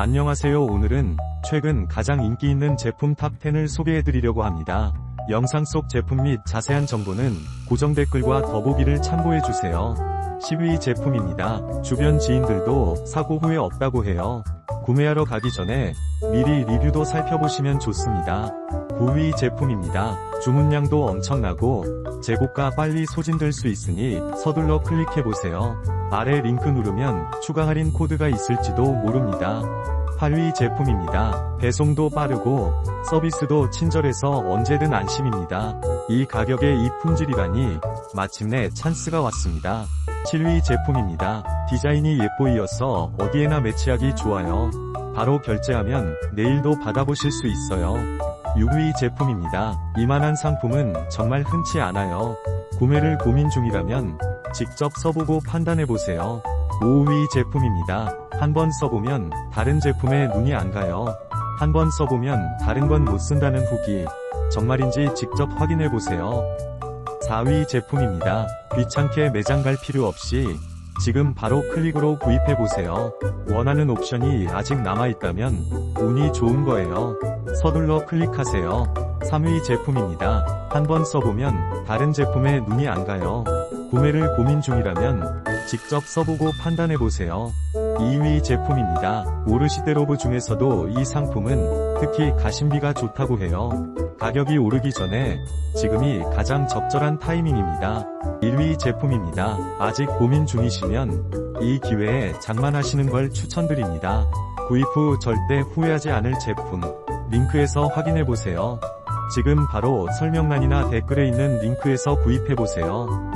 안녕하세요 오늘은 최근 가장 인기 있는 제품 탑10을 소개해드리려고 합니다. 영상 속 제품 및 자세한 정보는 고정 댓글과 더보기를 참고해주세요. 10위 제품입니다. 주변 지인들도 사고 후회 없다고 해요. 구매하러 가기 전에 미리 리뷰도 살펴보시면 좋습니다. 9위 제품입니다. 주문량도 엄청나고 재고가 빨리 소진될 수 있으니 서둘러 클릭해보세요. 아래 링크 누르면 추가 할인 코드가 있을지도 모릅니다. 8위 제품입니다. 배송도 빠르고 서비스도 친절해서 언제든 안심입니다. 이 가격에 이 품질이라니 마침내 찬스가 왔습니다. 7위 제품입니다. 디자인이 예뻐이어서 어디에나 매치하기 좋아요. 바로 결제하면 내일도 받아보실 수 있어요. 6위 제품입니다. 이만한 상품은 정말 흔치 않아요. 구매를 고민 중이라면 직접 써보고 판단해보세요. 5위 제품입니다. 한번 써보면 다른 제품에 눈이 안 가요. 한번 써보면 다른 건 못 쓴다는 후기. 정말인지 직접 확인해보세요. 4위 제품입니다. 귀찮게 매장 갈 필요 없이 지금 바로 클릭으로 구입해보세요. 원하는 옵션이 아직 남아있다면 운이 좋은 거예요. 서둘러 클릭하세요. 3위 제품입니다. 한번 써보면 다른 제품에 눈이 안 가요. 구매를 고민 중이라면 직접 써보고 판단해보세요. 2위 제품입니다. 오르시대로브 중에서도 이 상품은 특히 가심비가 좋다고 해요. 가격이 오르기 전에 지금이 가장 적절한 타이밍입니다. 1위 제품입니다. 아직 고민 중이시면 이 기회에 장만하시는 걸 추천드립니다. 구입 후 절대 후회하지 않을 제품 링크에서 확인해보세요. 지금 바로 설명란이나 댓글에 있는 링크에서 구입해보세요.